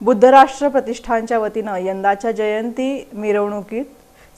बुद्धराष्ट्र प्रतिष्ठानच्या वतीनं यंदाच्या जयंती मिरवणुकीत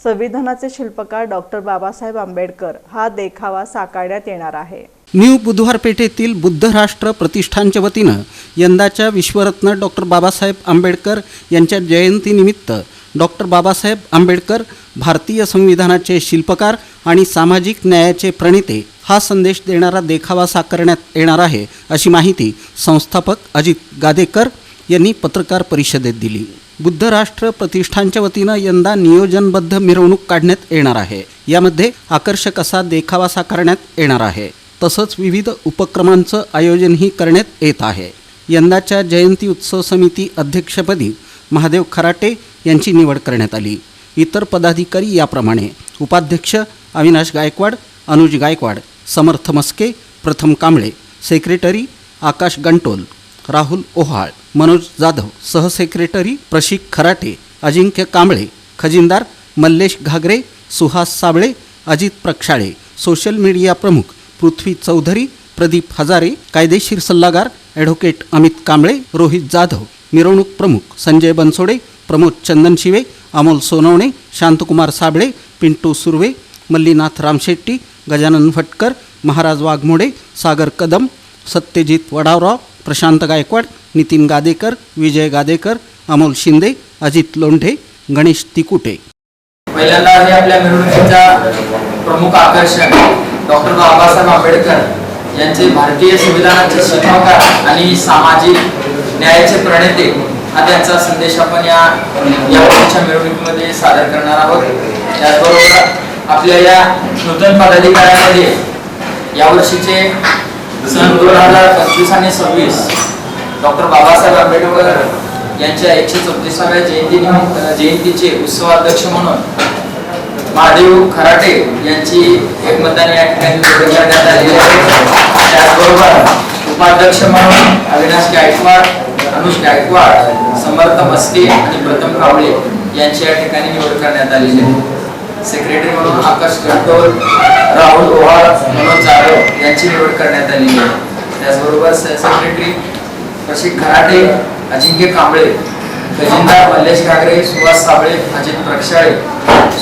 संविधानाचे शिल्पकार डॉक्टर बाबासाहेब आंबेडकर हा देखावा साकारण्यात येणार आहे. न्यू बुधवार पेठेतील बुद्धराष्ट्र प्रतिष्ठानच्या वतीनं यंदाच्या विश्वरत्न डॉक्टर बाबासाहेब आंबेडकर यांच्या जयंतीनिमित्त डॉक्टर बाबासाहेब आंबेडकर भारतीय संविधानाचे शिल्पकार आणि सामाजिक न्यायाचे प्रणेते हा संदेश देणारा देखावा साकारण्यात येणार आहे अशी माहिती संस्थापक अजित गादेकर यांनी पत्रकार परिषदेत दिली. बुद्ध राष्ट्र प्रतिष्ठानच्या वतीनं यंदा नियोजनबद्ध मिरवणूक काढण्यात येणार आहे. यामध्ये आकर्षक असा देखावा साकारण्यात येणार आहे. तसंच विविध उपक्रमांचं आयोजनही करण्यात येत आहे. यंदाच्या जयंती उत्सव समिती अध्यक्षपदी महादेव खराटे यांची निवड करण्यात आली. इतर पदाधिकारी याप्रमाणे उपाध्यक्ष अविनाश गायकवाड अनुज गायकवाड समर्थ मस्के प्रथम कांबळे सेक्रेटरी आकाश गंटोल राहुल ओहाळ मनोज जाधव सहसेक्रेटरी प्रशिक खराटे अजिंक्य कांबळे खजिनदार मल्लेश घागरे सुहास साबळे अजित प्रक्षाळे सोशल मीडिया प्रमुख पृथ्वी चौधरी प्रदीप हजारे कायदेशीर सल्लागार ॲडव्होकेट अमित कांबळे रोहित जाधव मिरवणूक प्रमुख संजय बनसोडे प्रमोद चंदनशिवे अमोल सोनवणे शांतकुमार साबळे पिंटू सुर्वे मल्लीनाथ रामशेट्टी गजानन भटकर महाराज वाघमोडे सागर कदम सत्यजित वडावराव प्रशांत गायकवाड नितीन गादेकर विजय गादेकर अमोल शिंदे अजित लोंढे गणेश तिकुटे. पहिल्यांदा हे आपल्या मिरवणुकीचा प्रमुख आकर्षण डॉक्टर बाबासाहेब आंबेडकर यांचे भारतीय संविधानाचे शिल्पकार आणि सामाजिक न्यायाचे प्रणेते हा त्यांचा संदेश आपण या यावर्षीच्या मिरवणुकीमध्ये सादर करणार आहोत. त्याचबरोबर आपल्या या नूतन पदाधिकाऱ्यांमध्ये यावर्षीचे सन दोन हजार पंचवीस आणि सव्वीस. डॉक्टर बाबासाहेब आंबेडकर यांच्या एकशे चौतीसाव्या जयंती जयंतीचे उत्सवाध्यक्ष म्हणून महादेव खराटे यांची एक या ठिकाणी निवड करण्यात आलेली आहे. त्याचबरोबर उपाध्यक्ष म्हणून अविनाश गायकवाड अनुज गायकवाड समर्थ मस्के आणि प्रथम कावळे यांची या ठिकाणी निवड करण्यात आलेली आहे. सेक्रेटरी म्हणून आकाश गटोल राहुल ओहाळ मनोज जाधव यांची निवड करण्यात आलेली आहे. त्याचबरोबर सेक्रेटरी प्रशिक खराटे अजिंक्य कांबळे खजिनदार मल्लेश घागरे सुहास साबळे अजित प्रक्षाळे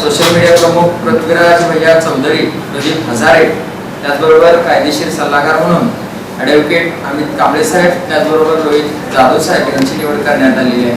सोशल मीडिया प्रमुख पृथ्वीराज भैया चौधरी प्रदीप हजारे त्याचबरोबर कायदेशीर सल्लागार म्हणून ॲडव्होकेट अमित कांबळे साहेब त्याचबरोबर रोहित जाधव साहेब यांची निवड करण्यात आलेली आहे.